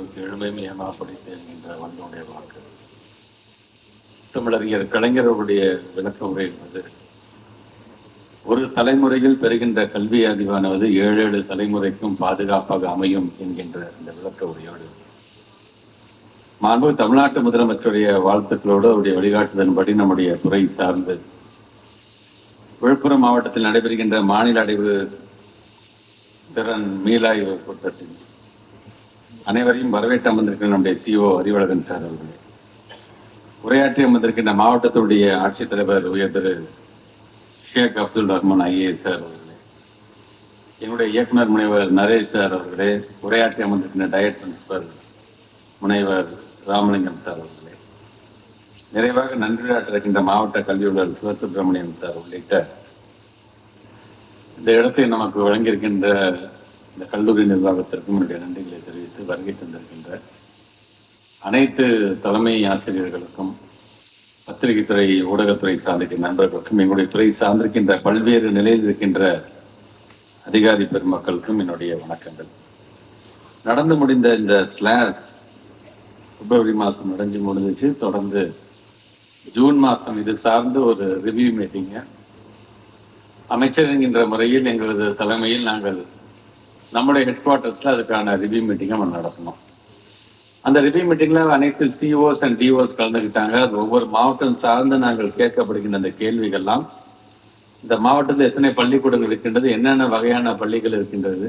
ஒருவருக்கு எழுமைமையமா படித்தேன் என்ற வந்தோடைய வாக்கு. தமிழறிஞர் கலைஞர்களுடைய விளக்க உரை என்பது ஒரு தலைமுறையில் பெறுகின்ற கல்வி அறிவானது ஏழு ஏழு தலைமுறைக்கும் பாதுகாப்பாக அமையும் என்கின்ற இந்த விளக்க உரையோடு மாண்பு தமிழ்நாட்டு முதலமைச்சருடைய வாழ்த்துக்களோடு அவருடைய வழிகாட்டுதலின்படி நம்முடைய துறை சார்ந்து விழுப்புரம் மாவட்டத்தில் நடைபெறுகின்ற மாநில அடைவு திறன் மீளாய்வு கூட்டத்தில் அனைவரையும் வரவேற்று அமர்ந்திருக்கிற நம்முடைய சிஓ அறிவழகன் சார் அவர்களே. உரையாற்றி அமர்ந்திருக்கின்ற மாவட்டத்துடைய ஆட்சித்தலைவர் உயர் திரு ஷேக் அப்துல் ரஹ்மான் ஐஏஎஸ் சார் அவர்களே. என்னுடைய இயக்குனர் முனைவர் நரேஷ் சார் அவர்களே. உரையாற்றி அமர்ந்திருக்கின்ற டயட் பிரின்சிபல் முனைவர் ராமலிங்கம் சார் அவர்களே. நிறைவாக நன்றியாற்றிருக்கின்ற மாவட்ட கல்வியுள்ளர் சிவசுப்பிரமணியம் சார் உள்ளிட்ட இந்த இடத்தை நமக்கு வழங்கியிருக்கின்ற இந்த கல்லூரி நிர்வாகத்திற்கும் என்னுடைய நன்றிகளை தெரிவித்து வருகை தந்திருக்கின்ற அனைத்து தலைமை ஆசிரியர்களுக்கும் பத்திரிகை துறை ஊடகத்துறை சார்ந்திருக்கின்ற நண்பர்களுக்கும் எங்களுடைய துறை சார்ந்திருக்கின்ற பல்வேறு நிலையில் இருக்கின்ற அதிகாரி பெருமக்களுக்கும் என்னுடைய வணக்கங்கள். நடந்து முடிந்த இந்த ஸ்லாஸ் பிப்ரவரி மாதம் நடந்து முடிஞ்சிச்சு. தொடர்ந்து ஜூன் மாதம் இது சார்ந்து ஒரு ரிவ்யூ மீட்டிங்கை அமைச்சர் என்கின்ற முறையில் எங்களது தலைமையில் நாங்கள் நம்முடைய ஹெட் குவார்ட்டர்ஸில் அதுக்கான ரிவ்யூ மீட்டிங்கை நம்ம நடத்தணும். அந்த ரிவ்யூ மீட்டிங்கில் அனைத்து சிஓஸ் அண்ட் டிஓஸ் கலந்துக்கிட்டாங்க அது ஒவ்வொரு மாவட்டம் சார்ந்து நாங்கள் கேட்கப்படுகின்ற அந்த கேள்விகள்லாம் இந்த மாவட்டத்தில் எத்தனை பள்ளிக்கூடங்கள் இருக்கின்றது என்னென்ன வகையான பள்ளிகள் இருக்கின்றது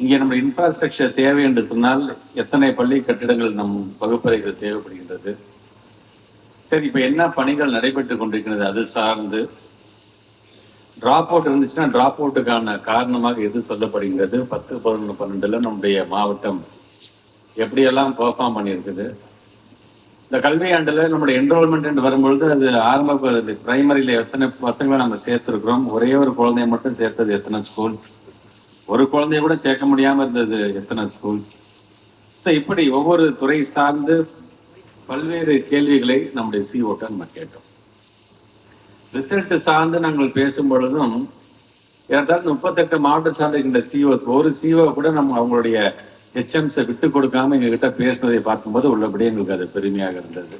இங்கே நம்ம இன்ஃப்ராஸ்ட்ரக்சர் தேவை என்று சொன்னால் எத்தனை பள்ளி கட்டிடங்கள் நம் வகுப்பறைகள் தேவைப்படுகின்றது. சரி இப்போ என்ன பணிகள் நடைபெற்று கொண்டிருக்கிறது அது சார்ந்து டிராப் அவுட் இருந்துச்சுன்னா டிராப் அவுட்டுக்கான காரணமாக எது சொல்லப்படுகிறது பத்து பதினொன்று பன்னெண்டுல நம்முடைய மாவட்டம் எப்படியெல்லாம் பெர்ஃபார்ம் பண்ணியிருக்குது? இந்த கல்வி ஆண்டுல நம்முடைய என்ரோல்மெண்ட் என்று வரும்பொழுது அது ஆரம்ப பிரைமரியில் எத்தனை பசங்களை நம்ம சேர்த்துருக்குறோம்? ஒரே ஒரு குழந்தைய மட்டும் சேர்த்தது எத்தனை ஸ்கூல்ஸ் ஒரு குழந்தைய கூட சேர்க்க முடியாமல் இருந்தது எத்தனை ஸ்கூல்ஸ் ஸோ இப்படி ஒவ்வொரு துறை சார்ந்து பல்வேறு கேள்விகளை நம்முடைய சிஓட்ட நம்ம கேட்டோம். ரிசல்ட் சார்ந்து நாங்கள் பேசும் பொழுதும் ஏற்றாலும் முப்பத்தெட்டு மாவட்டம் சார்ந்த இந்த சிஓ ஒரு சிஓ கூட நம்ம அவங்களுடைய ஹெச்எம்ஸை விட்டு கொடுக்காம எங்ககிட்ட பேசுனதை பார்க்கும்போது உள்ளபடியே எங்களுக்கு அது பெருமையாக இருந்தது.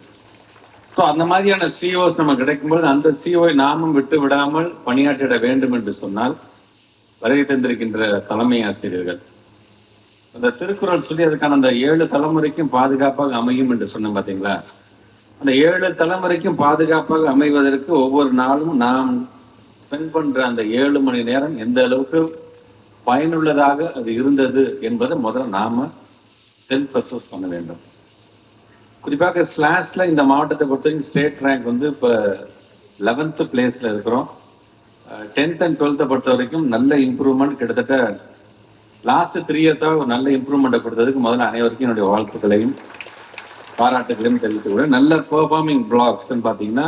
ஸோ அந்த மாதிரியான சிஓஸ் நம்ம கிடைக்கும்போது அந்த சிஓவை நாமும் விட்டு விடாமல் பணியாற்றிட வேண்டும் என்று சொன்னால் வருகை தந்திருக்கின்ற தலைமை ஆசிரியர்கள். அந்த திருக்குறள் சொல்லி அதுக்கான அந்த ஏழு தலைமுறைக்கும் பாதுகாப்பாக அமையும் என்று சொன்னோம் பார்த்தீங்களா அந்த ஏழு தலைமுறைக்கும் பாதுகாப்பாக அமைவதற்கு ஒவ்வொரு நாளும் நாம் ஸ்பெண்ட் பண்ற அந்த ஏழு மணி நேரம் எந்த அளவுக்கு பயனுள்ளதாக அது இருந்தது என்பதை முதல்ல நாம செல்ஃப் அசஸ் பண்ண வேண்டும். குறிப்பாக ஸ்லாஷ்ல இந்த மாவட்டத்தை பொறுத்தவரைக்கும் ஸ்டேட் ரேங்க் வந்து இப்போ லெவன்த் பிளேஸ்ல இருக்கிறோம். டென்த் அண்ட் டுவெல்த்தை பொறுத்த வரைக்கும் நல்ல இம்ப்ரூவ்மெண்ட் கிட்டத்தட்ட லாஸ்ட் த்ரீ இயர்ஸாக ஒரு நல்ல இம்ப்ரூவ்மெண்ட்டை கொடுத்ததுக்கு முதல்ல அனைவருக்கும் என்னுடைய வாழ்த்துக்களையும் பாராட்டுகளையும் தெரிவித்துக் நல்ல பெர்ஃபார்மிங் பிளாக்ஸ் பார்த்தீங்கன்னா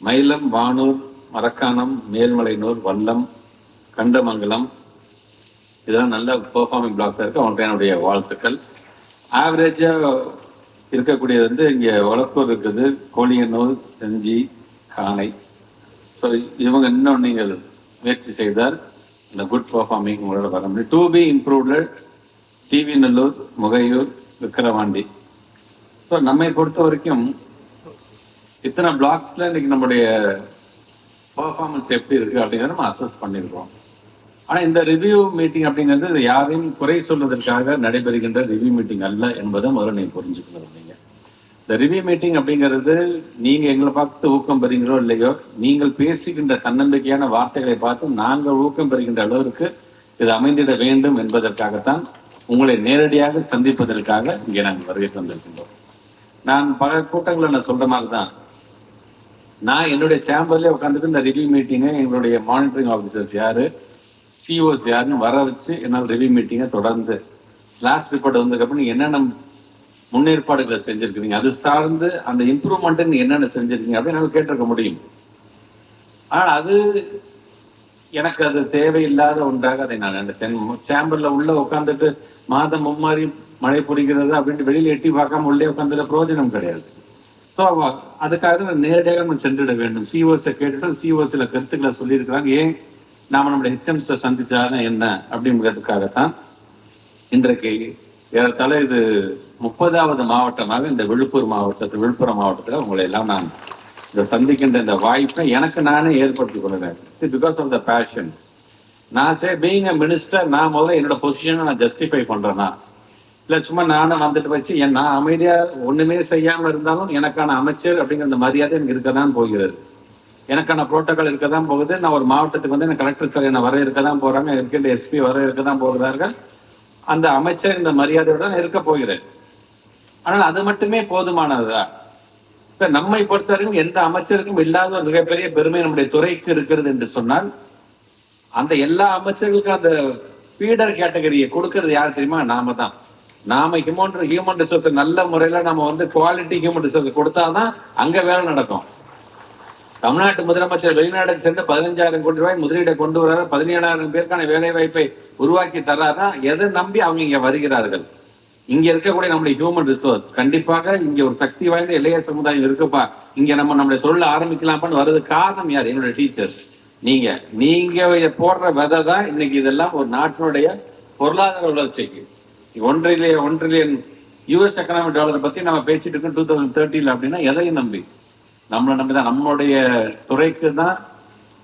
மயிலம் வானூர் மரக்காணம் மேல்மலையனூர் வல்லம் கண்டமங்கலம். இதெல்லாம் நல்ல பெர்ஃபார்மிங் பிளாக்ஸாக இருக்குது அவங்களுக்கு என்னுடைய வாழ்த்துக்கள். ஆவரேஜாக இருக்கக்கூடியது வந்து இங்கே வளர்ப்பூர் இருக்குது. கோழியனூர் செஞ்சி காணை. ஸோ இவங்க இன்னும் நீங்கள் முயற்சி செய்தால் இந்த குட் பெர்ஃபார்மிங் உங்களோட வர முடியும். To be improved TV Nallur Mugaiyur Vikravandi so நம்மை பொறுத்த வரைக்கும் இத்தனை பிளாக்ஸ்ல இன்னைக்கு நம்முடைய பர்ஃபார்மன்ஸ் எப்படி இருக்கு அப்படிங்கிறத நம்ம அசஸ் பண்ணியிருக்கோம் ஆனா இந்த ரிவ்யூ மீட்டிங் அப்படிங்கிறது யாரையும் குறை சொல்வதற்காக நடைபெறுகின்ற ரிவ்யூ மீட்டிங் அல்ல என்பதை முதல்ல நீங்க புரிஞ்சுக்கணும் நீங்க. இந்த ரிவ்யூ மீட்டிங் அப்படிங்கிறது நீங்க எங்களை பார்த்து ஊக்கம் பெறுகிறோ இல்லையோ நீங்கள் பேசுகின்ற தன்னம்பிக்கையான வார்த்தைகளை பார்த்து நாங்கள் ஊக்கம் பெறுகின்ற அளவிற்கு இது அமைந்திட வேண்டும் என்பதற்காகத்தான் உங்களை நேரடியாக சந்திப்பதற்காக இங்கே நாங்கள் வருகை தந்திருக்கின்றோம். நான் பல கூட்டங்களை நான் சொல்ற மாதிரி தான் நான் என்னுடைய சேம்பர்லேயே உட்காந்துட்டு இந்த ரிவ்யூ மீட்டிங்கை எங்களுடைய மானிட்டரிங் ஆஃபீஸர்ஸ் யாரு சிஓஸ் யாருன்னு வர வச்சு என்னால் ரிவ்யூ மீட்டிங்கை தொடர்ந்து. லாஸ்ட் ரிப்போர்ட் வந்ததுக்கப்புறம் என்னென்ன முன்னேற்பாடுகளை செஞ்சிருக்கிறீங்க அது சார்ந்து அந்த இம்ப்ரூவ்மெண்ட்டுன்னு என்னென்ன செஞ்சிருக்கீங்க அப்படின்னு என்னால் கேட்டிருக்க முடியும். ஆனால் அது எனக்கு அது தேவையில்லாத ஒன்றாக அதை நான் நினைத்தேன். சேம்பர்ல உள்ள உட்காந்துட்டு மாதம் மும்மாரியும் மழை பிடிக்கிறது அப்படின்ட்டு வெளியில் எட்டி பார்க்காம உள்ளே உட்காந்துல பிரயோஜனம் கிடையாது. ஸோ அதுக்காக நம்ம நேரடியாக நம்ம சென்றிட வேண்டும். சிஓஸை கேட்டுட்டு சிஓ சில கருத்துக்களை சொல்லியிருக்கிறாங்க. ஏன் நாம நம்முடைய ஹெச்எம்ஸை சந்தித்தாலும் என்ன அப்படிங்கிறதுக்காகத்தான் இன்றைக்கு ஏறத்தாழ இது முப்பதாவது மாவட்டமாக இந்த விழுப்புரம் மாவட்டத்தில் விழுப்புரம் மாவட்டத்தில் உங்களை எல்லாம் நான் இந்த சந்திக்கின்ற இந்த வாய்ப்பை எனக்கு நானே ஏற்படுத்தி கொள்கிறேன். பிகாஸ் ஆஃப் த பேஷன் நான் சே பீங் அ மினிஸ்டர் நான் முதல்ல என்னோட பொசிஷனை நான் ஜஸ்டிஃபை பண்றேன்னா இல்ல சும்மா நானும் வந்துட்டு வச்சு என் நான் அமைதியா ஒண்ணுமே செய்யாம இருந்தாலும் எனக்கான அமைச்சர் அப்படிங்கிற அந்த மரியாதை எனக்கு இருக்கதான் போகிறது. எனக்கான புரோட்டோகால் இருக்க தான் போகுது. நான் ஒரு மாவட்டத்துக்கு வந்து எனக்கு கலெக்டர் சார் என்ன வர இருக்க தான் போறாங்க. இருக்கின்ற எஸ்பி வர இருக்க தான் போகிறார்கள். அந்த அமைச்சர் இந்த மரியாதையோட இருக்க போகிறேன். ஆனால் அது மட்டுமே போதுமானதா இப்ப நம்மை பொறுத்தவரைக்கும் எந்த அமைச்சருக்கும் இல்லாத ஒரு மிகப்பெரிய பெருமை நம்முடைய துறைக்கு இருக்கிறது என்று சொன்னால் அந்த எல்லா அமைச்சர்களுக்கும் அந்த பீடர் கேட்டகரியை கொடுக்கறது யார் தெரியுமா? நாம தான். நாம ஹியூமன் ஹியூமன் ரிசோர்ஸ் நல்ல முறையில நம்ம வந்து குவாலிட்டி ஹியூமன் ரிசோர்ஸ் கொடுத்தாதான் அங்க வேலை நடக்கும். தமிழ்நாட்டு முதலமைச்சர் வெளிநாடு சென்று பதினஞ்சாயிரம் கோடி ரூபாய் முதலீடை கொண்டு வர்றாரு பதினேழாயிரம் பேருக்கான வேலை வாய்ப்பை உருவாக்கி தர்றாருன்னா எதை நம்பி அவங்க இங்க வருகிறார்கள்? இங்க இருக்கக்கூடிய நம்முடைய ஹியூமன் ரிசோர்ஸ் கண்டிப்பாக இங்க ஒரு சக்தி வாய்ந்த இளைய சமுதாயம் இருக்குப்பா. இங்க நம்ம நம்முடைய தொழில் ஆரம்பிக்கலாம்னு வர்றது காரணம் யார்? என்னுடைய டீச்சர்ஸ் நீங்க. நீங்க போடுற விதை தான் இன்னைக்கு இதெல்லாம் ஒரு நாட்டினுடைய பொருளாதார வளர்ச்சிக்கு. ஒன்றிலே ஒன்றிலியன் யூஎஸ் எக்கனாமிக் டாலரை பத்தி நம்ம பேசிட்டு இருக்கோம் டூ தௌசண்ட் தேர்ட்டில அப்படின்னா எதையும் நம்பி. நம்மளை நம்பி தான் நம்மளுடைய துறைக்கு தான்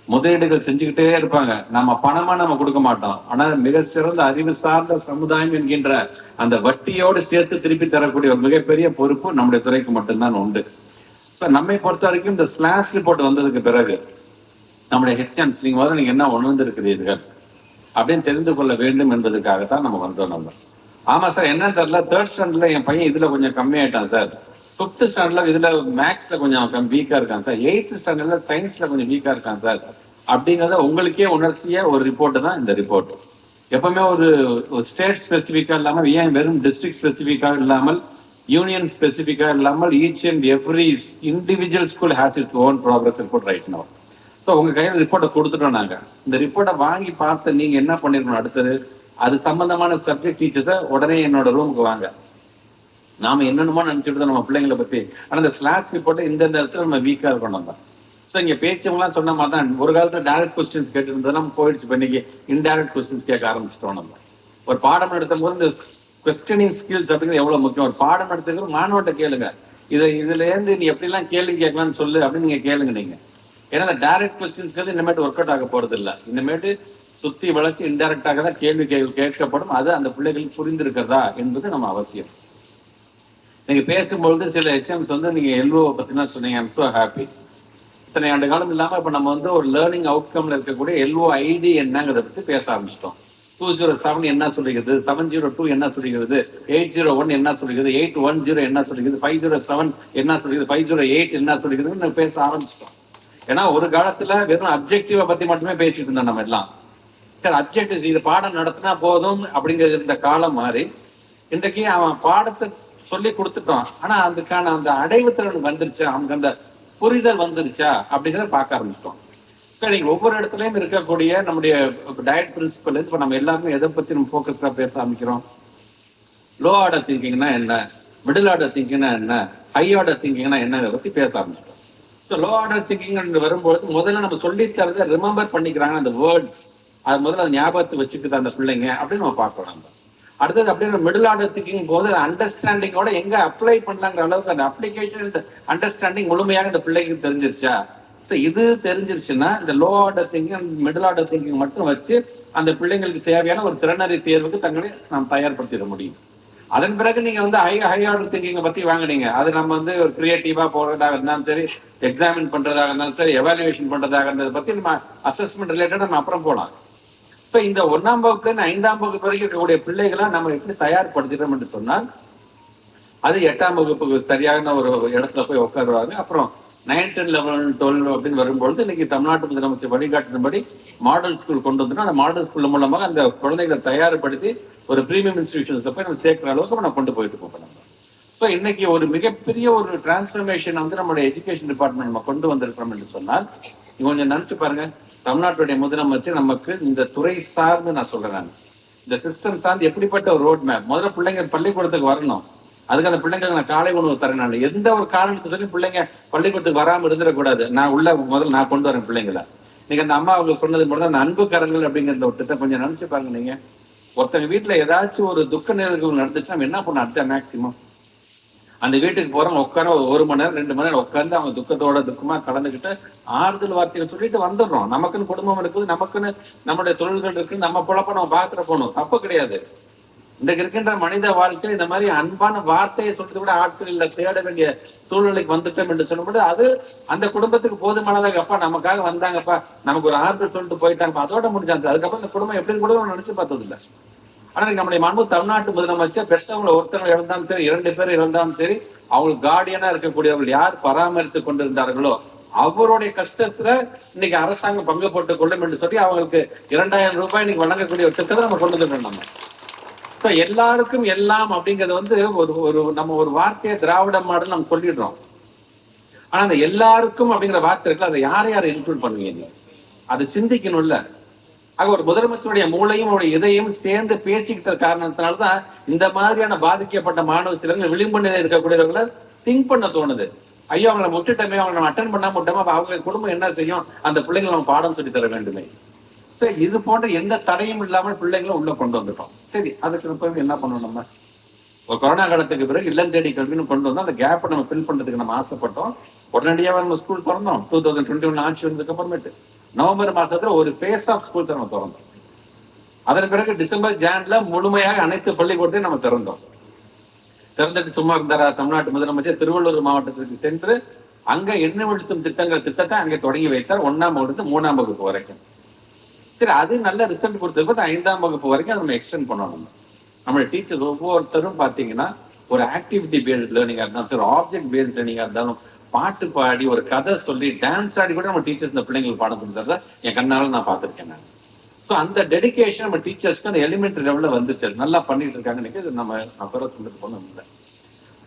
முதலீடுகள் செஞ்சுக்கிட்டே இருப்பாங்க. நம்ம பணமா நம்ம கொடுக்க மாட்டோம். ஆனா மிக சிறந்த அறிவு சார்ந்த சமுதாயம் என்கின்ற அந்த வட்டியோடு சேர்த்து திருப்பி தரக்கூடிய ஒரு மிகப்பெரிய பொறுப்பு நம்முடைய துறைக்கு மட்டும்தான் உண்டு. So, நம்மை பொறுத்த வரைக்கும் இந்த ஸ்லாஷ் ரிப்போர்ட் வந்ததுக்கு பிறகு நம்முடைய ஹெச்எம்ஸ் நீங்க முதல்ல நீங்க என்ன உணர்ந்திருக்கிறீர்கள் அப்படின்னு தெரிந்து கொள்ள வேண்டும் என்பதற்காகத்தான் நம்ம வந்தோம் நம்ம. ஆமா சார் என்னன்னு தெரியல. தேர்ட் ஸ்டாண்டர்ட்ல என் பையன் இதுல கொஞ்சம் கம்மியாயிட்டான் சார். ஃபிஃப்த் ஸ்டாண்டர்ட்ல இதுல மேக்ஸ்ல கொஞ்சம் வீக்கா இருக்கான் சார். எயித்து ஸ்டாண்டர்ட்ல சயின்ஸ்ல கொஞ்சம் வீக்கா இருக்கான் சார். அப்படிங்கறத உங்களுக்கே உணர்த்திய ஒரு ரிப்போர்ட் தான் இந்த ரிப்போர்ட் எப்பவுமே ஒரு ஸ்டேட் ஸ்பெசிபிக்கா இல்லாமல் ஏன் வெறும் டிஸ்ட்ரிக்ட் ஸ்பெசிபிக்கா இல்லாமல் யூனியன் ஸ்பெசிபிக்கா இல்லாமல் each and every individual school has its own progress report right no so உங்க கையில் ரிப்போர்ட்டை கொடுத்துட்டோம் நாங்க. இந்த ரிப்போர்ட்டை வாங்கி பார்த்து நீங்க என்ன பண்ணிருக்கணும் அடுத்தது? அது சம்பந்தமான சப்ஜெக்ட் டீச்சர்ஸை உடனே என்னோட ரூமுக்கு வாங்க. நாம என்னென்னமோ நினைச்சுட்டு நம்ம பிள்ளைங்களை பத்தி ஆனா இந்த ஸ்லாஷ் ரிப்போர்ட்டை இந்த இடத்துல நம்ம வீக்கா இருக்கணும் தான் ஸோ இங்க பேச்சவங்களாம் சொன்ன மாதிரி தான் ஒரு காலத்துல டைரக்ட் கொஸ்டின்ஸ் கேட்டு நம்ம போயிடுச்சு இப்போ இன்னைக்கு இன்டைரக்ட் கொஸ்டின்ஸ் கேட்க ஆரம்பிச்சிட்டோம் நம்ம. ஒரு பாடம் நடத்தும் போது இந்த கொஸ்டினிங் ஸ்கில்ஸ் அப்படிங்கிறது எவ்வளவு முக்கியம்? ஒரு பாடம் நடத்துக்கிறது மாணவர்கிட்ட கேளுங்க. இதை இதுல இருந்து நீ எப்படிலாம் கேள்வி கேட்கலாம்னு சொல்லு அப்படின்னு நீங்க கேளுங்க நீங்க. ஏன்னா டைரக்ட் கொஸ்டின்ஸ்க்கு இனிமேட்டு ஒர்க் அவுட் ஆக போறது இல்லை இனிமேட்டு சுத்தி வளைச்சு இன்டைரக்டாக தான் கேள்வி கேள்வி கேட்கப்படும். அது அந்த பிள்ளைகளுக்கு புரிந்திருக்கிறதா என்பது நம்ம அவசியம். நீங்க பேசும்பொழுது சில எச்எம்ஸ் வந்து நீங்க எல்ஓ பத்தினா சொன்னீங்க. ஐம் ஹாப்பி இத்தனை ஆண்டு காலம் இல்லாம இப்ப நம்ம வந்து ஒரு லேர்னிங் அவுட்கம்ல இருக்கக்கூடிய எல்ஓ ஐடி என்னங்கிறத பத்தி பேச ஆரம்பிச்சிட்டோம். டூ ஜீரோ செவன் என்ன சொல்லுகிறது செவன் ஜீரோ டூ என்ன சொல்லுகிறது எயிட் ஜீரோ ஒன் என்ன சொல்லுகிறது எயிட் ஒன் ஜீரோ என்ன சொல்லுகிறது ஃபைவ் ஜீரோ செவன் என்ன சொல்லுகிறது ஃபைவ் ஜீரோ எயிட் என்ன சொல்லுகிறதுன்னு பேச ஆரம்பிச்சிட்டோம். ஏன்னா ஒரு காலத்துல வெறும் அப்ஜெக்டிவை பத்தி மட்டுமே பேசிட்டு இருந்தோம் நம்ம எல்லாம். சார் அப்ஜெக்டிவ் இது பாடம் நடத்தினா போதும் அப்படிங்கிறது இந்த காலம் மாறி இன்றைக்கு அவன் பாடத்தை சொல்லி கொடுத்துட்டோம் ஆனா அதுக்கான அந்த அடைவு திறன் வந்துருச்சா? அவனுக்கு அந்த புரிதல் வந்துருச்சா? அப்படிங்கிறத பார்க்க ஆரம்பிச்சிட்டோம். சார் நீங்க ஒவ்வொரு இடத்துலயும் இருக்கக்கூடிய நம்முடைய டயட் பிரின்சிபல் இப்ப நம்ம எல்லாருமே எதை பத்தி நம்ம ஃபோக்கஸ்டா பேச ஆரம்பிக்கிறோம்? லோ ஆர்டர் திங்கிங்னா என்ன? மிடில் ஆர்டர் திங்கிங்னா என்ன? ஹை ஆர்டர் திங்கிங்னா என்ன பத்தி பேச ஆரம்பிச்சிட்டோம். ஸோ லோ ஆர்டர் திங்கிங் வரும்போது முதல்ல நம்ம சொல்லி தரதை ரிமெம்பர் பண்ணிக்கிறாங்க அந்த வேர்ட்ஸ் அது முதல்ல அதை ஞாபகத்தை வச்சுக்குது அந்த பிள்ளைங்க அப்படின்னு நம்ம பார்க்கணும் நம்ம. அடுத்தது அப்படின்னு மிடில் ஆர்டர் திங்கிங் போது அண்டர்ஸ்டாண்டிங்கோட எங்க அப்ளை பண்ணலாங்கிற அளவுக்கு அந்த அப்ளிகேஷன் அண்டர்ஸ்டாண்டிங் முழுமையாக இந்த பிள்ளைக்கு தெரிஞ்சிருச்சா? இது தெரிஞ்சிருச்சுன்னா இந்த low order thinking middle order thinking மட்டும் வச்சு அந்த பிள்ளைங்களுக்கு தேவையான ஒரு திறனறி தேர்வுக்கு தங்களை நாம் தயார்படுத்திட முடியும். அதன் பிறகு நீங்க வந்து ஹை ஹை ஆர்டர் திங்கிங் பத்தி வாங்குனீங்க. அது நம்ம வந்து ஒரு கிரியேட்டிவா போறதாக இருந்தாலும் சரி எக்ஸாமின் பண்றதாக இருந்தாலும் சரி எவாலுவேஷன் பண்றதாக இருந்ததை பத்தி நம்ம அசஸ்மெண்ட் ரிலேட்டட் நம்ம அப்புறம் போலாம். இப்ப இந்த ஒன்னாம் வகுப்புல இருந்து ஐந்தாம் வகுப்பு வரைக்கும் இருக்கக்கூடிய பிள்ளைகளை நம்ம எப்படி தயார்படுத்திட்டோம் என்று சொன்னால் அது எட்டாம் வகுப்புக்கு சரியான ஒரு இடத்துல போய் உட்காருவாங்க. அப்புறம் நைன்த் லெவல் டுவெல் அப்படின்னு வரும்பொழுது இன்னைக்கு தமிழ்நாட்டு முதலமைச்சர் வழிகாட்டினபடி மாடல் ஸ்கூல் கொண்டு வந்து அந்த மாடல் ஸ்கூல் மூலமாக அந்த குழந்தைகளை தயார்படுத்தி ஒரு பிரீமியம் இன்ஸ்டிடியூஷன்ஸ் போய் நம்ம சேர்க்கிற அளவுக்கு நம்ம கொண்டு போயிட்டு போகணும் ஸோ இன்னைக்கு ஒரு மிகப்பெரிய ஒரு டிரான்ஸ்ஃபர்மேஷன் வந்து நம்மளுடைய எஜுகேஷன் டிபார்ட்மெண்ட் நம்ம கொண்டு வந்திருக்கிறோம் என்று சொன்னால் நீங்க கொஞ்சம் நினைச்சு பாருங்க. தமிழ்நாட்டுடைய முதலமைச்சர் நமக்கு இந்த துறை சார்ந்து நான் சொல்றேன். இந்த சிஸ்டம் சார்ந்து எப்படிப்பட்ட ஒரு ரோட் மேப் முதல்ல பிள்ளைங்க பள்ளிக்கூடத்துக்கு வரணும். அதுக்கு அந்த பிள்ளைங்களுக்கு நான் காலை உணவு தரேன் நான். எந்த ஒரு காரணத்தை சொல்லி பிள்ளைங்க பள்ளிக்கூடத்துக்கு வராம இருந்துடக்கூடாது. நான் உள்ள முதல்ல நான் கொண்டு வரேன் பிள்ளைங்களை. நீங்க அந்த அம்மா அவங்க சொன்னது மட்டும் அந்த அன்பு கரங்கள் அப்படிங்கிற ஒரு திட்டம் கொஞ்சம் நினைச்சு பாருங்க நீங்க. ஒருத்தங்க வீட்டுல ஏதாச்சும் ஒரு துக்க நிகழ்வு நடந்துச்சுன்னா நம்ம என்ன பண்ண அடுத்த மேக்சிமம் அந்த வீட்டுக்கு போறவங்க உட்கார ஒரு மணி நேரம் ரெண்டு மணி நேரம் உட்காந்து அவங்க துக்கத்தோட துக்கமா கலந்துக்கிட்டு ஆறுதல் வார்த்தையை சொல்லிட்டு வந்துடுறோம். நமக்குன்னு குடும்பம் இருக்குது நமக்குன்னு நம்மளுடைய தொழில்கள் இருக்கு நம்ம பொழப்ப நம்ம பாத்துட்டு போகணும். தப்பு கிடையாது. இன்றைக்கு இருக்கின்ற மனித வாழ்க்கையில் இந்த மாதிரி அன்பான வார்த்தையை சொல்றது கூட ஆட்கள் இல்ல தேட வேண்டிய சூழ்நிலைக்கு வந்துட்டோம் என்று சொல்லும்போது அது அந்த குடும்பத்துக்கு போதுமானதாக அப்பா நமக்காக வந்தாங்கப்பா நமக்கு ஒரு ஆறுதல் சொல்லிட்டு போயிட்டாங்கப்பா அதோட முடிஞ்சாங்க அதுக்கப்புறம் இந்த குடும்பம் எப்படின்னு கூட நினைச்சு பார்த்தது இல்லை ஆனா நம்முடைய மாண்பு தமிழ்நாட்டு முதலமைச்சர் பெற்றவங்களை ஒருத்தவங்க இழந்தாலும் சரி இரண்டு பேர் இழந்தாலும் சரி அவங்களுக்கு கார்டியனா இருக்கக்கூடியவர்கள் யார் பராமரித்து கொண்டிருந்தார்களோ அவருடைய கஷ்டத்துல இன்னைக்கு அரசாங்கம் பங்கு போட்டுக் கொள்ளும் என்று சொல்லி அவங்களுக்கு இரண்டாயிரம் ரூபாய் இன்னைக்கு வழங்கக்கூடிய ஒரு திட்டத்தை நம்ம கொண்டு வந்துட்டோம் நம்ம. இப்ப எல்லாருக்கும் எல்லாம் அப்படிங்கறது வந்து ஒரு ஒரு நம்ம ஒரு வார்த்தையை திராவிட மாடல் நம்ம சொல்லிடுறோம். ஆனா அந்த எல்லாருக்கும் அப்படிங்கிற வார்த்தை இருக்குல்ல அதை யார் யார் இன்க்ளூட் பண்ணுவீங்க நீங்க? அது சிந்திக்கணும்ல. ஆக ஒரு முதலமைச்சருடைய மூளையும் அவருடைய இதையும் சேர்ந்து பேசிக்கிட்ட காரணத்தினால்தான் இந்த மாதிரியான பாதிக்கப்பட்ட மாணவ சிலர்கள் விளிம்பு நிலையில் இருக்கக்கூடியவர்களை திங்க் பண்ண தோணுது. ஐயோ அவங்களை விட்டுட்டோமே அவங்களை நம்ம அட்டன் பண்ணாம விட்டோமா அவங்க குடும்பம் என்ன செய்யும்? அந்த பிள்ளைங்களை நம்ம பாடம் சொல்லி தர வேண்டுமே. இது போன்ற எந்த தடையும் இல்லாமல் பிள்ளைங்களும் உள்ள கொண்டு வந்துட்டோம். சரி அதுக்கு பிறகு என்ன பண்ணணும் நம்ம? ஒரு கொரோனா காலத்துக்கு பிறகு இல்லம் தேடி கல்வின்னு கொண்டு வந்தோம் அந்த கேப்பை நம்ம ஃபில் பண்றதுக்கு நம்ம ஆசைப்பட்டோம். உடனடியாக நம்ம ஸ்கூல் திறந்தோம். டூ தௌசண்ட் டுவெண்ட்டி ஒன் ஆட்சி வந்ததுக்கு அப்புறமேட்டு. நவம்பர் மாசத்துல ஒரு ஃபேஸ் ஆஃப் ஸ்கூல்ஸ் நம்ம திறந்தோம். அதன் பிறகு டிசம்பர் ஜான்ல முழுமையாக அனைத்து பள்ளிக்கூடத்தையும் நம்ம திறந்தோம். திறந்துட்டு சும்மா இருந்தாரா? தமிழ்நாட்டு முதலமைச்சர் திருவள்ளூர் மாவட்டத்திற்கு சென்று அங்க எண்ணெழுத்தும் திட்டங்கள் திட்டத்தை அங்க தொடங்கி வைத்தார். ஒன்னாம் வகுப்பு மூணாம் வகுப்பு வரைக்கும். சரி அது நல்ல ரிசல்ட் கொடுத்தது. ஐந்தாம் வகுப்பு வரைக்கும் அதை நம்ம எக்ஸ்டெண்ட் பண்ணணும் நம்ம. டீச்சர் ஒவ்வொருத்தரும் பாத்தீங்கன்னா ஒரு ஆக்டிவிட்டி பேஸ்ட் லேர்னிங்கா இருந்தாலும் சரி ஆப்ஜெக்ட் பேஸ்ட் லேர்னிங்கா இருந்தாலும் பாட்டு பாடி ஒரு கதை சொல்லி டான்ஸ் ஆடி கூட நம்ம டீச்சர்ஸ் இந்த பிள்ளைங்களுக்கு பாடம் கொடுத்துறத என் கண்ணால நான் பார்த்துருக்கேன் நான். ஸோ அந்த டெடிகேஷன் நம்ம டீச்சர்ஸ்க்கு அந்த எலிமெண்ட்ரி லெவலில் வந்துச்சு. நல்லா பண்ணிட்டு இருக்காங்க இன்னைக்கு இது நம்ம அப்புறம் சொல்லிட்டு போனோம் இல்லை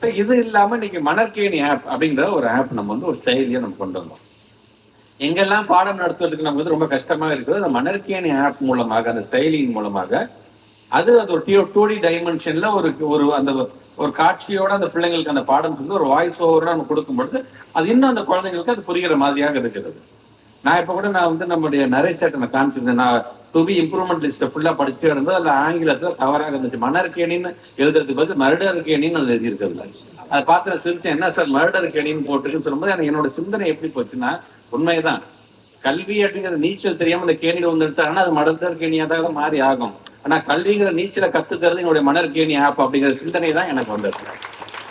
ஸோ இது இல்லாமல் இன்னைக்கு மணற்கேணி ஆப் அப்படிங்கிற ஒரு ஆப் நம்ம வந்து ஒரு செயலியை நம்ம கொண்டு வந்தோம். எங்கெல்லாம் பாடம் நடத்துறதுக்கு நமக்கு வந்து ரொம்ப கஷ்டமாக இருக்குது அந்த மணற்கேணி ஆப் மூலமாக அந்த செயலியின் மூலமாக அது அது ஒரு டூ டி டைமென்ஷன்ல ஒரு ஒரு அந்த ஒரு காட்சியோட அந்த பிள்ளைங்களுக்கு அந்த பாடம் சொல்லி ஒரு வாய்ஸ் ஓவரோட நம்ம கொடுக்கும் பொழுது அது இன்னும் அந்த குழந்தைங்களுக்கு அது புரிகிற மாதிரியாக இருக்கிறது நான் இப்ப கூட நான் வந்து நம்முடைய நரேஷ் சேட்டனை காமிச்சிருந்தேன். நான் டு பி இம்ப்ரூவ்மெண்ட் லிஸ்ட் ஃபுல்லா படிச்சுட்டே இருந்தது. அதுல ஆங்கிலத்துல தவறாக இருந்துச்சு. மணற்கேணின்னு எழுதுறதுக்கு பதில் மருடர் கேணின்னு அது எழுதி அதை பார்த்து நான் சிரிச்சேன். என்ன சார் மருடர் கேணின்னு போட்டுருக்குன்னு சொல்லும்போது எனக்கு என்னோட சிந்தனை எப்படி போச்சுன்னா உண்மைதான். கல்வி அப்படிங்கிற நீச்சல் தெரியாம அந்த கேணியில எடுத்தாங்கன்னா அது மடத்தர் கேணியா தான் மாறி ஆகும். ஆனா கல்விங்கிற நீச்சலை கத்துக்கிறது என்னுடைய மணற்கேணி ஆப் அப்படிங்கிற சிந்தனை தான் எனக்கு வந்தது.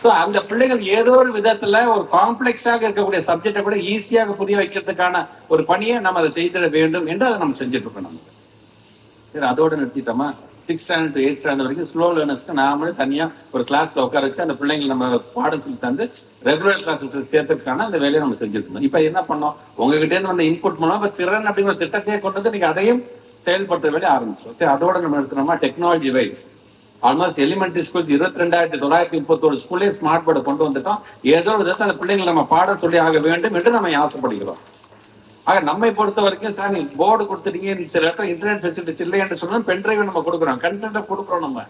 ஸோ அந்த பிள்ளைகள் ஏதோ ஒரு விதத்துல ஒரு காம்ப்ளெக்ஸாக இருக்கக்கூடிய சப்ஜெக்டை கூட ஈஸியாக புரிய வைக்கிறதுக்கான ஒரு பணியை நம்ம அதை செய்திட வேண்டும் என்று அதை நம்ம செஞ்சுட்டு இருக்கோம் நம்ம. சரி அதோட நிறுத்திட்டோமா? Six standard to eight standard வரைக்கும் ஸ்லோ லேர்னர்ஸ்க்கு நாமளே தனியா ஒரு கிளாஸ்ல உட்கார வச்சு அந்த பிள்ளைங்களை நம்ம பாடம் சொல்லி தந்து ரெகுலர் கிளாஸஸ் சேர்த்துக்கான அந்த வேலையை நம்ம செஞ்சுருக்கோம் இப்போ இப்ப என்ன பண்ணோம்? உங்ககிட்ட இருந்து வந்த இன்புட் மூலம் இப்போ திறன் அப்படிங்கிற திட்டத்தையே கொண்டு வந்து நீங்க அதையும் செயல்படுத்த வேண்டிய ஆரம்பிச்சிடும் சரி அதோட நம்ம எடுத்துனோமா technology wise almost elementary school இருபத்தி ரெண்டாயிரத்தி தொள்ளாயிரத்தி முப்பத்தோரு ஸ்கூல்லே ஸ்மார்ட் போர்டு கொண்டு வந்துட்டோம். ஏதோ ஒரு விதத்தை அந்த பிள்ளைங்களை நம்ம பாடம் சொல்லி ஆக வேண்டும் என்று நம்ம ஆசைப்படுகிறோம். ஆக நம்மை பொறுத்த வரைக்கும் சார் நீங்க போர்டு கொடுத்துட்டீங்க நீ சில இடத்துல இன்டர்நெட் ஃபெசிலிட்டிஸ் இல்லை என்று சொன்னா பென்ட்ரைவ் நம்ம கொடுக்குறோம். கண்டென்ட்டை கொடுக்குறோம் நம்ம.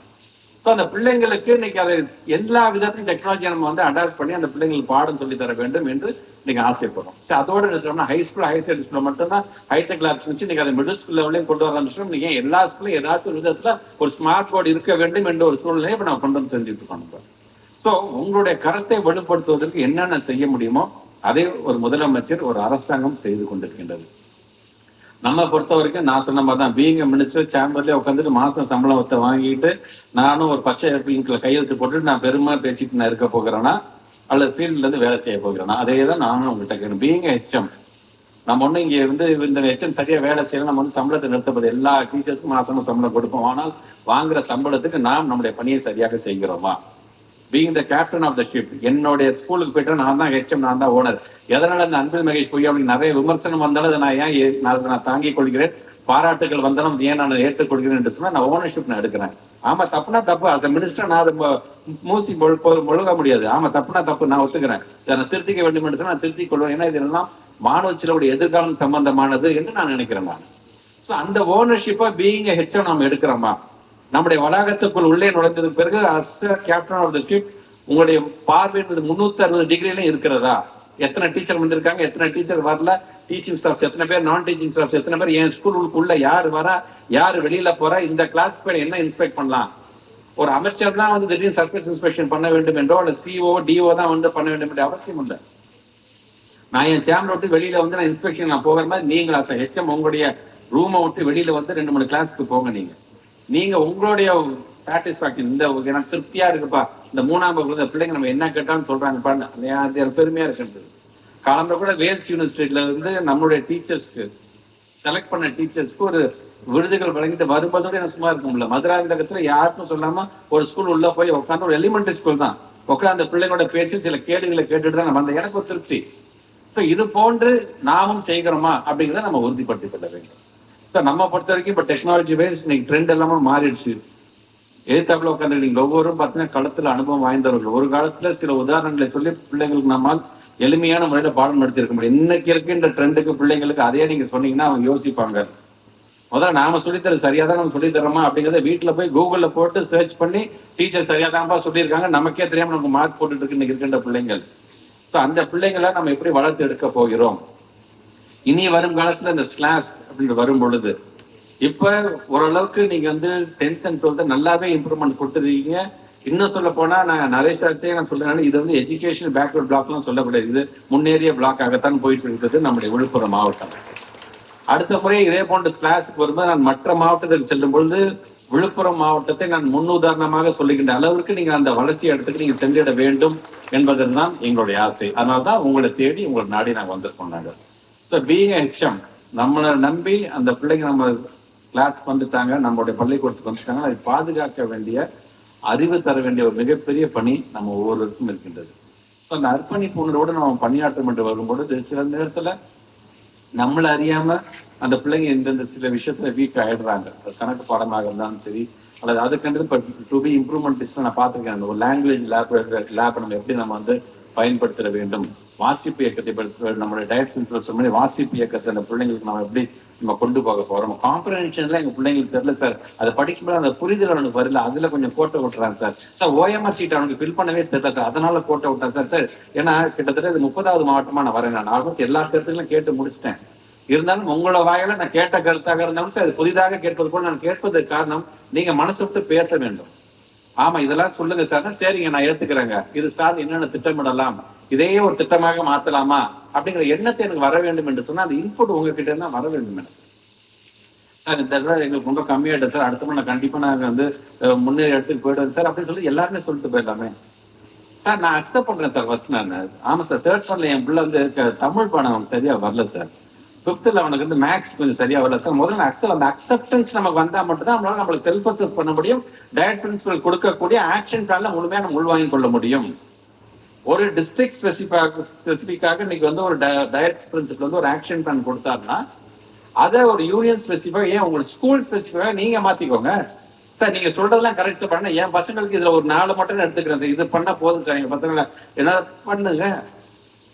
ஸோ அந்த பிள்ளைங்களுக்கு இன்னைக்கு அதை எல்லா விதத்திலும் டெக்னாலஜியை நம்ம வந்து அடாப்ட் பண்ணி அந்த பிள்ளைங்களுக்கு பாடம் சொல்லி தர வேண்டும் என்று நீங்க ஆசைப்படும் ஸோ அதோட நிறுத்தோம்னா ஹை ஸ்கூல் ஹையர் செகண்டரி ஸ்கூல்ல மட்டும்தான் ஹைடெக் லேப்ஸ் வச்சு இன்னைக்கு அதை மிடில் ஸ்கூல் லெவலையும் கொண்டு வர ஆரம்பிச்சிடும் நீங்க எல்லா ஸ்கூல்லையும் ஏதாச்சும் ஒரு விதத்துல ஒரு ஸ்மார்ட் போர்டு இருக்க வேண்டும் என்ற ஒரு சூழ்நிலையை இப்போ நம்ம கொண்டு வந்து செஞ்சுட்டு இருக்கோம் ஸோ உங்களுடைய கருத்தை வலுப்படுத்துவதற்கு என்னென்ன செய்ய முடியுமோ அதை ஒரு முதலமைச்சர் ஒரு அரசாங்கம் செய்து கொண்டிருக்கின்றது. நம்ம பொறுத்த வரைக்கும் நான் சொன்ன மாதிரி தான் பீங்க மினிஸ்டர் சேம்பர்லயே உட்காந்துட்டு மாசம் சம்பளத்தை வாங்கிட்டு நானும் ஒரு பச்சை பிங்க்ல கையெழுத்து போட்டுட்டு நான் பெருமை பேசிட்டு நான் இருக்க போகிறேன்னா அல்லது ஃபீல்ட்ல இருந்து வேலை செய்ய போகிறேன்னா அதே தான் நானும் உங்கள்கிட்ட கேட்கணும் பீங்க ஹெச்எம் நம்ம ஒண்ணு இங்க இருந்து இந்த ஹெச்எம் சரியா வேலை செய்யணும் நம்ம வந்து சம்பளத்தை நிறுத்தப்பது எல்லா டீச்சர்ஸ்க்கும் மாசமும் சம்பளம் கொடுப்போம். ஆனால் வாங்குற சம்பளத்துக்கு நாம் நம்முடைய பணியை சரியாக செய்கிறோமா? Being the captain of the ship என்னுடைய ஸ்கூலுக்கு போயிட்டு நான் தான் ஹெச்எம் நான் தான் ஓனர் எதனால இந்த அன்பில் மகேஷ் பொய் அப்படின்னு நிறைய விமர்சனம் வந்தாலும் அதை நான் ஏன் நான் அதை நான் தாங்கிக் கொள்கிறேன்? பாராட்டுகள் வந்தாலும் ஏன் நான் ஏற்றுக்கொள்கிறேன் என்று சொன்னா நான் ஓனர்ஷிப் நான் எடுக்கிறேன். ஆமா தப்புனா தப்பு. அந்த மினிஸ்டர் நான் அதை மூசி முழுக முடியாது. ஆமா தப்புனா தப்பு. நான் ஒத்துக்கிறேன். இதை நான் திருத்திக்க வேண்டும் என்று நான் திருத்திக் கொள்வேன். ஏன்னா இதெல்லாம் மாணவ சிலருடைய எதிர்காலம் சம்பந்தமானது என்று நான் நினைக்கிறேன் நான். ஸோ அந்த ஓனர்ஷிப்பை பீயிங் ஹெச்எம் நாம் எடுக்கிறோமா? நம்முடைய வளாகத்துக்குள் உள்ளே நுழைந்ததுக்கு பிறகு as captain of the ship உங்களுடைய பார்வை முன்னூத்தி அறுபது டிகிரிலையும் இருக்கிறதா? எத்தனை டீச்சர் வந்திருக்காங்க? எத்தனை டீச்சர் வரல? டீச்சிங் ஸ்டாஃப்ஸ் எத்தனை பேர்? நான் டீச்சிங் ஸ்டாஃப்ஸ் எத்தனை பேர்? என் ஸ்கூலுக்குள்ள யார் வரா? யார் வெளியில போறா? இந்த கிளாஸ் பேர் என்ன இன்ஸ்பெக்ட் பண்ணலாம்? ஒரு அமைச்சர் தான் வந்து திடீர்னு சர்ஃபேஸ் இன்ஸ்பெக்ஷன் பண்ண வேண்டும் என்றோ அல்ல சிஓ டிஓ தான் வந்து பண்ண வேண்டும் என்ற அவசியம் இல்லை. நான் என் சேம்பர் விட்டு வெளியில வந்து நான் இன்ஸ்பெக்ஷன் நான் போகிற மாதிரி நீங்கள்? அஸ் ஹெச்எம் உங்களுடைய ரூமை விட்டு வெளியில வந்து ரெண்டு மூணு கிளாஸ்க்கு போங்க நீங்க. நீங்க உங்களுடைய சாட்டிஸ்பாக்சன் இந்த எனக்கு திருப்தியா இருக்குப்பா. இந்த மூணாம் வகுப்பு பிள்ளைங்க நம்ம என்ன கேட்டாலும் சொல்றாங்கப்பா அது பெருமையா இருக்கிறது காலம்பர கூட வேல்ஸ் யூனிவர்சிட்டியில இருந்து நம்மளுடைய டீச்சர்ஸ்க்கு செலக்ட் பண்ண டீச்சர்ஸ்க்கு ஒரு விருதுகள் வழங்கிட்டு வரும்போதோட எனக்கு சும்மா இருக்க முடியல. மதுராந்தகத்துல யாருக்கும் சொல்லாம ஒரு ஸ்கூல் உள்ள போய் உட்காந்து ஒரு எலிமெண்டரி ஸ்கூல் தான். உட்காந்து அந்த பிள்ளைங்களோட பேச்சு சில கேள்விகளை கேட்டுட்டு தான் நான் எனக்கு ஒரு திருப்தி. So இது போன்று நாமும் செய்கிறோமா அப்படிங்கிறத நம்ம உறுதிப்படுத்திக் கொள்ள வேண்டும். சார் நம்ம பொறுத்த வரைக்கும் இப்போ டெக்னாலஜி வைஸ் இன்னைக்கு ட்ரெண்ட் எல்லாமே மாறிடுச்சு. எழுத்தாப்புல உட்காந்து நீங்க ஒவ்வொருவரும் பார்த்தீங்கன்னா களத்துல அனுபவம் வாய்ந்தவர்கள். ஒரு காலத்துல சில உதாரணங்களை சொல்லி பிள்ளைங்களுக்கு நம்மால் எளிமையான முறையில பாடம் நடத்திருக்க முடியும். இன்னைக்கு இருக்கின்ற ட்ரெண்டுக்கு பிள்ளைங்களுக்கு அதே நீங்க சொன்னீங்கன்னா அவங்க யோசிப்பாங்க. முதல்ல நாம சொல்லித்தர சரியா தான் நம்ம சொல்லித்தரோமா அப்படிங்கறத வீட்டுல போய் கூகுள்ல போட்டு சர்ச் பண்ணி டீச்சர் சரியா தான்ப்பா சொல்லியிருக்காங்க. நமக்கே தெரியாம நமக்கு மார்க் போட்டுட்டு இருக்கு இன்னைக்கு இருக்கின்ற பிள்ளைங்கள். ஸோ அந்த பிள்ளைங்களை நம்ம எப்படி வளர்த்து எடுக்க போகிறோம்? இனி வரும் காலத்துல இந்த ஸ்லாஸ் அப்படின்னு வரும் பொழுது இப்ப ஓரளவுக்கு நீங்க வந்து டென்த் அண்ட் டுவெல்த் நல்லாவே இம்ப்ரூவ்மெண்ட் கொடுத்துருக்கீங்க. இன்னும் சொல்ல போனா நான் நிறைய சார்ட்டே நான் சொல்றேன் இது வந்து எஜுகேஷன் பேக்வர்ட் பிளாக்லாம் சொல்லக்கூடாது. இது முன்னேறிய பிளாக்காகத்தான் போயிட்டு இருக்கிறது நம்முடைய விழுப்புரம் மாவட்டம். அடுத்த முறை இதே போன்ற ஸ்லாஸுக்கு வரும்போது நான் மற்ற மாவட்டத்துக்கு செல்லும் பொழுது விழுப்புரம் மாவட்டத்தை நான் முன்னுதாரணமாக சொல்லுகின்ற அளவிற்கு நீங்க அந்த வளர்ச்சி இடத்துக்கு நீங்க சென்றிட வேண்டும் என்பதுதான் எங்களுடைய ஆசை. அதனால்தான் உங்களை தேடி உங்களை நாடி நாங்கள் வந்திருக்கோம் நாங்கள் ஸோ நம்மளை நம்பி அந்த பிள்ளைங்க நம்ம கிளாஸ் வந்துட்டாங்க நம்மளுடைய பள்ளிக்கூடத்துக்கு வந்துட்டாங்க அதை பாதுகாக்க வேண்டிய அறிவு தர வேண்டிய ஒரு மிகப்பெரிய பணி நம்ம ஒவ்வொருவருக்கும் இருக்கின்றது. ஸோ அந்த அர்ப்பணிப்பு உணர்வோடு நம்ம பணியாற்றம் என்று வரும்பொழுது சில நேரத்துல நம்மளை அறியாம அந்த பிள்ளைங்க இந்தந்த சில விஷயத்துல வீக் ஆயிடுறாங்க. அது கணக்கு பாடமாக இருந்தாலும் சரி அல்லது அதுக்கென்று இப்போ டு பி இம்ப்ரூவ்மெண்ட் நான் பார்த்துருக்கேன் அந்த ஒரு லாங்குவேஜ் லேப் லேப் நம்ம எப்படி நம்ம வந்து பயன்படுத்த வேண்டும். வாசிப்பு இயக்கத்தை படுத்த நம்மளுடைய டயட் பிரின்சிபல் மாதிரி வாசிப்பு இயக்கத்தை அந்த பிள்ளைங்களுக்கு நம்ம எப்படி நம்ம கொண்டு போக போறோம்? காம்ப்ரஹென்ஷன்ல எங்க பிள்ளைங்களுக்கு தெரியல சார் அதை படிக்கும்போது அந்த புரிதல் அவனுக்கு வரல. அதுல கொஞ்சம் கோட்டை விட்டுறாங்க சார் சார் ஓஎம்ஆர் சீட் அவனுக்கு ஃபில் பண்ணவே தெரியல சார் அதனால கோட்டை விட்டான் சார் சார். ஏன்னா கிட்டத்தட்ட இது முப்பதாவது மாவட்டமா நான் வரேன். நான் ஆல்மோஸ்ட் எல்லா கருத்துக்களும் கேட்டு முடிச்சிட்டேன். இருந்தாலும் உங்களோட வாயில நான் கேட்ட கருத்தாக இருந்தாலும் சார் அது புதிதாக கேட்பது போல நான் கேட்பதற்கு காரணம் நீங்க மனசு விட்டு பேச வேண்டும். ஆமா இதெல்லாம் சொல்லுங்க சார் சரிங்க நான் ஏத்துக்கிறேங்க. இது சார் என்னென்ன திட்டமிடலாம்? இதையே ஒரு திட்டமாக மாத்தலாமா அப்படிங்கிற எண்ணத்தை எனக்கு வர வேண்டும் என்று சொன்னா அந்த இன்புட் உங்ககிட்ட இருந்தா வர வேண்டும் எனக்கு சார் எங்களுக்கு ரொம்ப கம்மியாயிட்டு சார். அடுத்த முறை கண்டிப்பா நாங்க வந்து முன்னேறி இடத்துக்கு போயிடுவோம் சார் அப்படின்னு சொல்லி எல்லாருமே சொல்லிட்டு போயிடலாமே. சார் நான் அக்செப்ட் பண்றேன் சார் ஃபர்ஸ்ட் நான். ஆமா சார் தேர்ட் ஸ்டாண்ட்ல என் பிள்ளை வந்து தமிழ் பாடம் சரியா வரல சார். ஃபிஃப்த்ல அவனுக்கு வந்து மேக்ஸ் கொஞ்சம் சரியா வரல சார். முதல்ல அக்செப்ட் அந்த அக்செப்டன்ஸ் நமக்கு வந்தா மட்டும் தான் நம்மளால நம்மளுக்கு செல்ஃப் அசஸ் பண்ண முடியும். டயட் பிரின்சிபல் கொடுக்கக்கூடிய ஆக்ஷன் பிளான்ல முழுமையா நம்ம உள்வாங்கிக் கொள்ள முடியும். ஒரு டிஸ்ட்ரிக்ட் ஸ்பெசிஃபிக்காக ஸ்பெசிஃபிக்காக இன்னைக்கு வந்து ஒரு டயட் பிரின்சிபல் வந்து ஒரு ஆக்ஷன் பிளான் கொடுத்தாருன்னா அதை ஒரு யூனியன் ஸ்பெசிஃபிக்காக ஏன் உங்களுக்கு ஸ்கூல் ஸ்பெசிஃபிக்காக நீங்க மாத்திக்கோங்க. சார் நீங்க சொல்றதெல்லாம் கரெக்ட் பண்ண என் பசங்களுக்கு இதுல ஒரு நாலு மட்டும் எடுத்துக்கிறேன் சார். இது பண்ணா போதும் சார். எங்க பசங்களை என்ன பண்ணுங்க.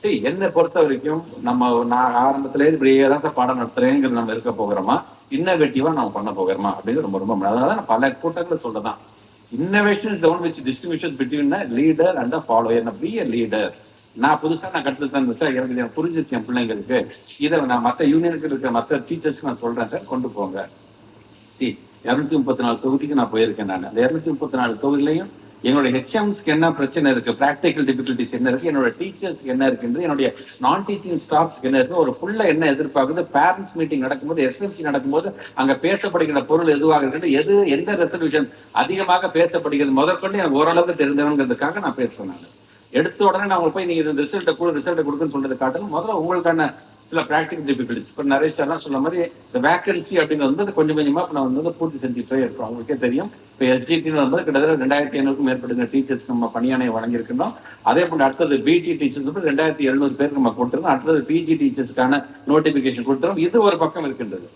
சரி என்னை பொறுத்த வரைக்கும் நம்ம நான் ஆரம்பத்துல இப்படியே தான் சார் பாடம் நடத்துறேங்கிற நம்ம இருக்க போகிறோமா? இன்னவேட்டிவா நம்ம பண்ண போகிறோமா? அப்படிங்கிறது ரொம்ப ரொம்ப அதாவது நான் பல கூட்டங்கள் சொல்றதான் innovation is one which distinction between leader and follower be a leader நான் புதுசா நான் கற்று தந்தேன் சார் எனக்கு இது புரிஞ்சிச்சு என் பிள்ளைங்களுக்கு. இதை நான் மற்ற யூனியனுக்கு இருக்க மற்ற டீச்சர்ஸ்க்கு நான் சொல்றேன் சார் கொண்டு போங்க. சி இருநூத்தி முப்பத்தி நாலு தொகுதிக்கு நான் போயிருக்கேன் நான். அந்த இருநூத்தி முப்பத்தி நாலு தொகுதியிலையும் என்னுடைய ஹெச்எம்ஸ்க்கு என்ன பிரச்சனை இருக்கு? ப்ராக்டிக்கல் டிஃபிகல்டிஸ் என்ன இருக்கு? என்னோட டீச்சர்ஸ்க்கு என்ன இருக்குன்றது? என்னுடைய நான் டீச்சிங் ஸ்டாஃப்ஸ்க்கு என்ன இருக்கு? ஒரு புள்ள என்ன எதிர்பார்க்குது? பேரண்ட்ஸ் மீட்டிங் நடக்கும்போது எஸ்எல்சி நடக்கும்போது அங்க பேசப்படுகிற பொருள் எதுவாக இருக்குது எது எந்த ரெசல்யூஷன் அதிகமாக பேசப்படுகிறது? முதற்கொண்டு எனக்கு ஓரளவுக்கு தெரிந்தவங்கிறதுக்காக நான் பேசுவேன் நான். எடுத்த உடனே நான் உங்களுக்கு போய் நீங்க இந்த ரிசல்ட்டை கொடு ரிசல்ட்டை கொடுக்குன்னு சொல்றது காட்டணும் முதல்ல உங்களுக்கான சில ப்ராக்டிகல் டிஃபிகல்டிஸ் இப்போ நிறைய சொன்ன மாதிரி இந்த வேக்கன்சி அப்படிங்கிறது வந்து கொஞ்சம் கொஞ்சமா இப்போ நான் வந்து பூர்த்தி செஞ்சுட்டே இருக்கோம் உங்களுக்கே தெரியும். இப்போ எஸ்ஜிடின்னு வந்து கிட்டத்தட்ட ரெண்டாயிரத்தி ஐநூறுக்கும் மேற்பட்ட டீச்சர்ஸ் நம்ம பணியானை வழங்கியிருக்கணும் அதே போல அடுத்தது பிடி டீச்சர்ஸ் வந்து ரெண்டாயிரத்தி எழுநூறு பேருக்கு நம்ம கொடுத்துருக்கோம். அடுத்தது பிஜி டீச்சர்ஸ்க்கான நோட்டிபிகேஷன் கொடுத்துரும் இது ஒரு பக்கம் இருக்கின்றது.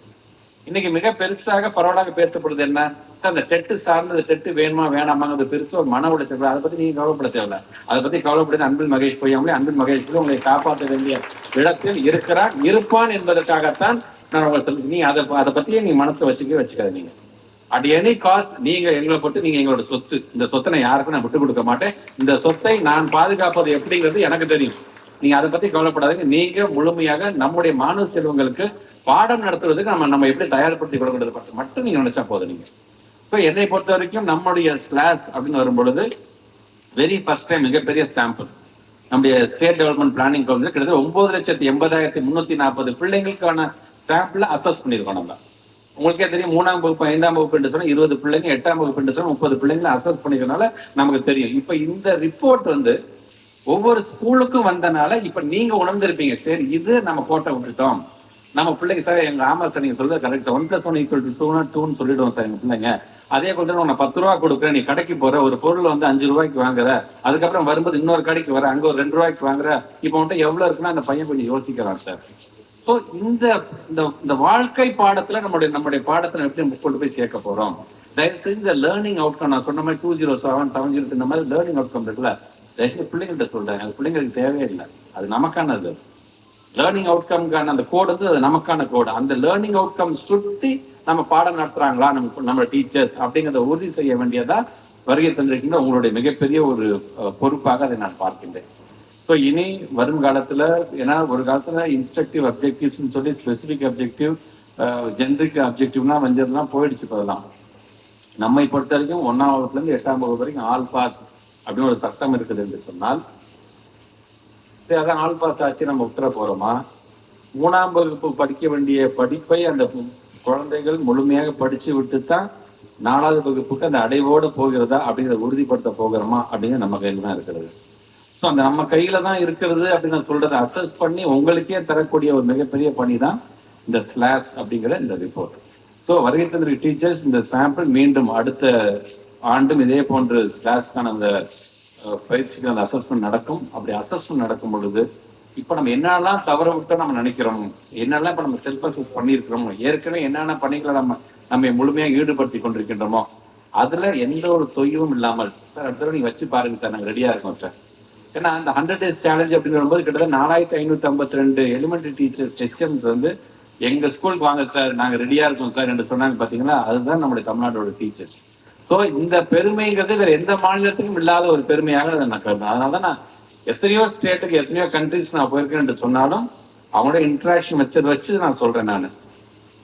இன்னைக்கு மிக பெருசாக பரவலாக பேசப்படுது என்ன? சார் அந்த டெட்டு சார்ந்தது டெட்டு வேணுமா வேணாமாங்கிறது பெருசா ஒரு மன உடைச்சல் அதை பத்தி நீங்க கவலைப்பட தேவையில்ல. அதை பத்தி கவலைப்படுது அன்பில் மகேஷ் பொய்யாமலே அன்பில் மகேஷ் போய் உங்களை காப்பாற்ற வேண்டிய இடத்தில் இருக்கிறான் இருப்பான் என்பதற்காகத்தான் நான் உங்களை சொல்லி நீ அதை அதை பத்தியே நீங்க மனசை வச்சுக்கவே வச்சுக்காது நீங்க அட் எனி காஸ்ட் நீங்க எங்களை பொறுத்து நீங்க எங்களோட சொத்து. இந்த சொத்தை நான் யாருக்கும் நான் விட்டு கொடுக்க மாட்டேன். இந்த சொத்தை நான் பாதுகாப்பது எப்படிங்கிறது எனக்கு தெரியும். நீங்க அதை பத்தி கவலைப்படாதீங்க. நீங்க முழுமையாக நம்முடைய மாணவ செல்வங்களுக்கு பாடம் நடத்துறதுக்கு நம்ம நம்ம எப்படி தயார்படுத்தி கொடுக்கிறது பற்றி மட்டும் நீங்க நினைச்சா போதும் நீங்க. இப்போ என்னை பொறுத்த வரைக்கும் நம்முடைய ஸ்லாஸ் அப்படின்னு வரும்பொழுது வெரி ஃபர்ஸ்ட் டைம் மிகப்பெரிய சாம்பிள் நம்முடைய ஸ்டேட் டெவலப்மெண்ட் பிளானிங் கவுன்சில் கிட்டத்தட்ட ஒன்பது லட்சத்தி எண்பதாயிரத்தி முன்னூத்தி நாற்பது பிள்ளைங்களுக்கான சாம்பிள் அசஸ் பண்ணியிருக்கோம் நம்ம. உங்களுக்கே தெரியும் மூணாம் வகுப்பு ஐந்தாம் வகுப்பு சொன்னா இருபது பிள்ளைங்க எட்டாம் வகுப்பு சொன்னா முப்பது பிள்ளைங்களை அசஸ் பண்ணிக்கிறதுனால நமக்கு தெரியும். இப்ப இந்த ரிப்போர்ட் வந்து ஒவ்வொரு ஸ்கூலுக்கும் வந்தனால இப்ப நீங்க உணர்ந்திருப்பீங்க. சரி இது நம்ம போட்ட விட்டுட்டோம். நம்ம பிள்ளைங்க சார் எங்க ஆமா சார் நீங்க சொல்றது correct one plus one equal to டூனா டூன்னு சொல்லிடுவோம் சார் எங்க பிள்ளைங்க. அதே கொஞ்சம் உனக்கு பத்து ரூபா கொடுக்குறேன் நீ கடைக்கு போற ஒரு பொருள் வந்து அஞ்சு ரூபாய்க்கு வாங்குற. அதுக்கப்புறம் வரும்போது இன்னொரு கடைக்கு வர அங்க ஒரு ரெண்டு ரூபாய்க்கு வாங்குற. இப்போ வந்துட்டு எவ்வளவு இருக்குன்னா அந்த பையன் கொஞ்சம் யோசிக்கிறான் சார் ஸோ இந்த இந்த இந்த வாழ்க்கை பாடத்துல நம்முடைய நம்முடைய பாடத்துல எப்படி கொண்டு போய் சேர்க்க போறோம்? தயவு செஞ்சு இந்த லேர்னிங் அவுட்கம் நான் சொன்ன மாதிரி two zero seven seven zero இந்த மாதிரி லேர்னிங் அவுட்கம் இருக்குல்ல தயவுசெய்து பிள்ளைங்கள்ட்ட சொல்றேன். அது பிள்ளைங்களுக்கு தேவையில்லை அது நமக்கானது. லேர்னிங் அவுட்கம்கான அந்த கோடு வந்து அது நமக்கான கோடு அந்த லேர்னிங் அவுட்கம் சுட்டி நம்ம பாடம் நடத்துறாங்களா? நம்ம நம்ம டீச்சர்ஸ் அப்படிங்கிறத உறுதி செய்ய வேண்டியதா வருகை தந்திருக்கின்ற உங்களுடைய மிகப்பெரிய ஒரு பொறுப்பாக அதை நான் பார்க்கின்றேன். ஸோ இனி வரும் காலத்துல ஏன்னா ஒரு காலத்துல இன்ஸ்ட்ரக்டிவ் அப்ஜெக்டிவ்ஸ்னு சொல்லி ஸ்பெசிபிக் அப்ஜெக்டிவ் ஜென்ரிக் அப்ஜெக்டிவ்னா வந்ததுலாம் போயிடுச்சு இப்போதெல்லாம் நம்மை பொறுத்த வரைக்கும் ஒன்னாம் வகுப்புல இருந்து எட்டாம் வகுப்பு வரைக்கும் ஆல் பாஸ் அப்படின்னு ஒரு சட்டம் இருக்குது என்று சொன்னால் சரி அதான் ஆல் பாஸ் ஆச்சு நம்ம உத்தர போறோமா? மூணாம் வகுப்பு படிக்க வேண்டிய படிப்பை அந்த குழந்தைகள் முழுமையாக படிச்சு விட்டு தான் நாலாவது வகுப்புக்கு அந்த அடைவோட போகிறதா அப்படிங்கிறத உறுதிப்படுத்த போகிறோமா அப்படிங்கிறது நம்ம கையில் தான் இருக்கிறது. ஸோ அந்த நம்ம கையில தான் இருக்கிறது அப்படின்னு நான் சொல்றதை அசஸ் பண்ணி உங்களுக்கே தரக்கூடிய ஒரு மிகப்பெரிய பணி தான் இந்த ஸ்லாஸ் அப்படிங்கிற இந்த ரிப்போர்ட் ஸோ வருகை தந்திரி டீச்சர்ஸ் இந்த சாம்பிள் மீண்டும் அடுத்த ஆண்டும் இதே போன்ற ஸ்லாஸ்க்கான அந்த பயிற்சிக்கு அந்த அசஸ்மெண்ட் நடக்கும். அப்படி அசஸ்மெண்ட் நடக்கும் பொழுது இப்போ நம்ம என்னெல்லாம் தவற விட்டு நம்ம நினைக்கிறோம்? என்னெல்லாம் இப்போ நம்ம செல்ஃப் அசஸ் பண்ணியிருக்கிறோமோ? ஏற்கனவே என்னென்ன பணிகளை நம்ம நம்ம முழுமையாக ஈடுபடுத்தி கொண்டிருக்கின்றோமோ? அதுல எந்த ஒரு தொய்வும் இல்லாமல் சார் அடுத்த நீங்கள் நீங்க வச்சு பாருங்க சார் நாங்கள் ரெடியா இருக்கோம் சார். ஏன்னா அந்த ஹண்ட்ரட் டேஸ் சேலஞ்ச் அப்படின்னு வரும்போது கிட்டத்தட்ட நாலாயிரத்தி ஐநூத்தி ஐம்பத்தி ரெண்டு எலிமெண்ட்ரி டீச்சர்ஸ் ஹெச்எம்ஸ் வந்து எங்க ஸ்கூலுக்கு வாங்க சார் நாங்க ரெடியா இருக்கோம் சார் என்று சொன்னாங்க பாத்தீங்களா? அதுதான் நம்முடைய தமிழ்நாட்டோட டீச்சர்ஸ் ஸோ இந்த பெருமைங்கிறது வேற எந்த மாநிலத்துக்கும் இல்லாத ஒரு பெருமையாக நான் கருதுறேன். அதனாலதான் நான் எத்தனையோ ஸ்டேட்டுக்கு எத்தனையோ கண்ட்ரிஸ் நான் போயிருக்கேன் என்று சொன்னாலும் அவங்களோட இன்ட்ராக்ஷன் வச்சது வச்சு நான் சொல்றேன் நான்.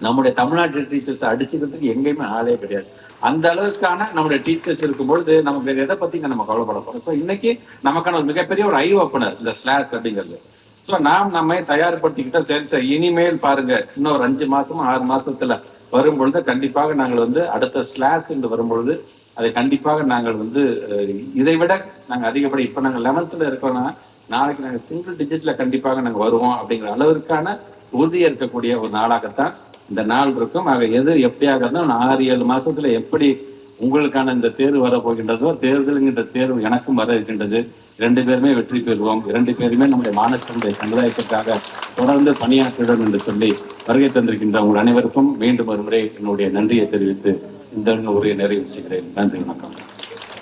நம்முடைய தமிழ்நாட்டு டீச்சர்ஸ் அடிச்சுக்கிறதுக்கு எங்கேயுமே ஆளே கிடையாது. அந்த அளவுக்கான நம்முடைய டீச்சர்ஸ் இருக்கும்பொழுது நமக்கு வேற எதை பற்றி நம்ம கவலைப்பட போகிறோம் ஸோ இன்னைக்கு நமக்கான ஒரு மிகப்பெரிய ஒரு ஐ ஓப்பனர் இந்த ஸ்லாஸ் அப்படிங்கிறது. ஸோ நாம் நம்மை தயார்படுத்திக்கிட்ட சரி சார் இனிமேல் பாருங்க. இன்னும் ஒரு அஞ்சு மாசம் ஆறு மாசத்துல வரும்பொழுது கண்டிப்பாக நாங்கள் வந்து அடுத்த ஸ்லாஷ் என்று வரும்பொழுது அதை கண்டிப்பாக நாங்கள் வந்து இதை விட நாங்கள் அதிகப்படி இப்போ நாங்கள் லெவன்த்தில் இருக்கோம்னா நாளைக்கு நாங்கள் சிங்கிள் டிஜிட்டில் கண்டிப்பாக நாங்கள் வருவோம் அப்படிங்கிற அளவிற்கான உறுதியாக இருக்கக்கூடிய ஒரு நாளாகத்தான் இந்த நாள் இருக்கும். ஆக எது எப்படியாக இருந்தாலும் நான் ஆறு ஏழு மாசத்துல எப்படி உங்களுக்கான இந்த தேர்வு வரப்போகின்றதோ தேர்தலுங்கின்ற தேர்வு எனக்கும் வர இருக்கின்றது. இரண்டு பேருமே வெற்றி பெறுவோம். இரண்டு பேருமே நம்முடைய மாநிலத்தினுடைய சமுதாயத்திற்காக தொடர்ந்து பணியாற்றிடும் என்று சொல்லி வருகை தந்திருக்கின்ற உங்கள் அனைவருக்கும் மீண்டும் ஒருமுறை என்னுடைய நன்றியை தெரிவித்து இந்த உரையை நிறைவு செய்கிறேன். நன்றி வணக்கம்.